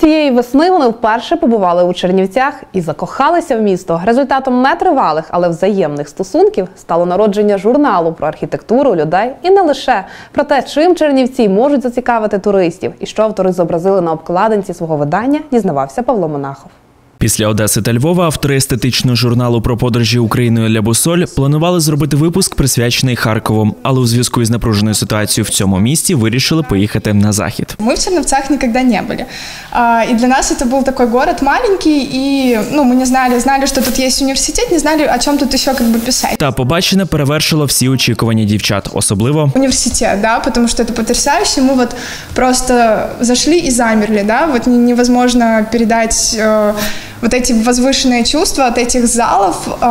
Цієї весни вони вперше побували у Чернівцях і закохалися в місто. Результатом нетривалих, але взаємних стосунків стало народження журналу про архітектуру, людей і не лише про те, чим Чернівці можуть зацікавити туристів, і що автори зобразили на обкладинці свого видання, дізнавався Павло Монахов. Після Одеси та Львова автори естетичного журналу про подорожі Україною «Ля Бусоль» планували зробити випуск присвячений Харкову, але у зв'язку із напруженою ситуацією в цьому місті вирішили поїхати на захід. Мы в Черновцах никогда не были. А, И для нас это был такой город маленький, и ну, мы не знали, знали, что тут есть университет, не знали, о чем тут еще как бы писать. Та побачене перевершило всі очікування дівчат, особливо Университет, да, потому что это потрясающе. Мы вот просто зашли и замерли, да, вот не- невозможно передать э, вот эти возвышенные чувства от этих залов, э,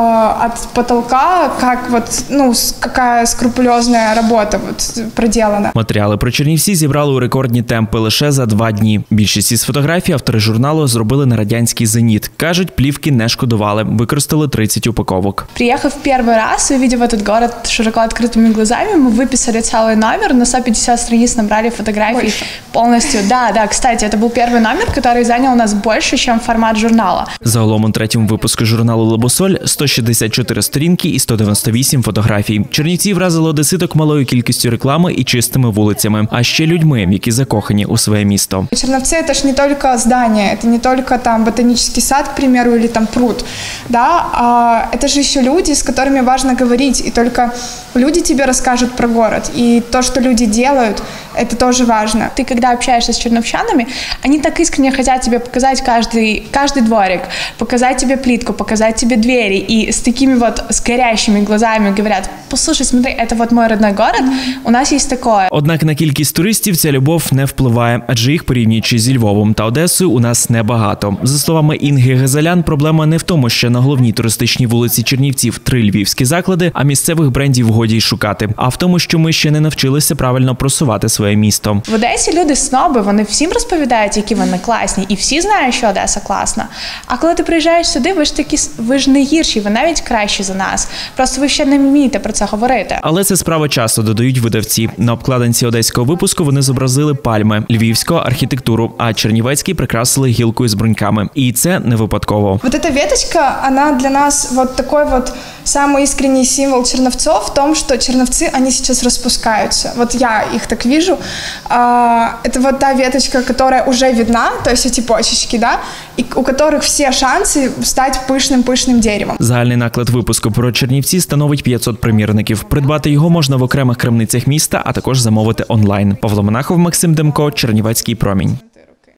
от потолка, как вот, ну, с- какая скрупулезная работа вот проделана. матеріали про Чернівці зібрали у рекордні темпи лише за два дні. Більшість із фотографій автори журналу зробили на радянський зеніт. кажуть, плівки не шкодували, використали 30 упаковок. Приехав первый раз, увидев этот город широко открытыми глазами, мы выписали целый номер, на 150 страниц набрали фотографий полностью. Да, да, кстати, это был первый номер, который занял у нас больше, чем формат журнала. Загалом у третьому випуску журналу Лебосоль 164 сторінки і 198 фотографій. Чернівці вразили одеситок малою кількістю реклами і чистими вулицями, а ще людьми, які закохані у своє місто. Черновцы это ж не только здание, это не только там ботанический сад, к примеру, или там пруд, да, а это же еще люди, с которыми важно говорить, и только люди тебе расскажут про город, и то, что люди делают, это тоже важно. Ты когда общаешься с черновчанами, они так искренне хотят тебе показать каждый, каждый дворик, показать тебе плитку, показать тебе двери, и с такими вот с горящими глазами говорят, послушай, смотри, это вот мой родной город, у нас есть такое. Однак на кількість туристів ця любов не впливає, адже їх порівнюючи зі Львовом та Одесою, у нас небагато. За словами Інги Гезалян, проблема не в тому, що на головній туристичній вулиці Чернівців три львівські заклади, а місцевих брендів годі й шукати, а в тому, що ми ще не навчилися правильно просувати своє місто. В Одесі люди сноби, вони всім розповідають, які вони класні, і всі знають, що Одеса класна. А коли ти приїжджаєш сюди, ви ж такі с- ви ж не гірші, ви навіть кращі за нас. Просто ви ще не вмієте про це говорити. Але це справа часу, додають видавці. На обкладинці одеського випуску вони зобразили пальми, львівську архітектуру, а чернівецький прикрасили гілкою з бруньками. І це не випадково. Вот эта веточка, она для нас вот такой вот самый искренний символ черновцов в том, что черновцы, они сейчас распускаются. Вот я их так вижу. А, это вот та веточка, которая уже видна, то есть эти почечки, да, и у которых все шансы стать пышным-пышным деревом. Загальний наклад випуску про Чернівці становить 500 примірників. Придбати його можна в окремих крамницях міста, а також замовити онлайн. Павло Монахов, Максим Демко, Чернівецький промінь.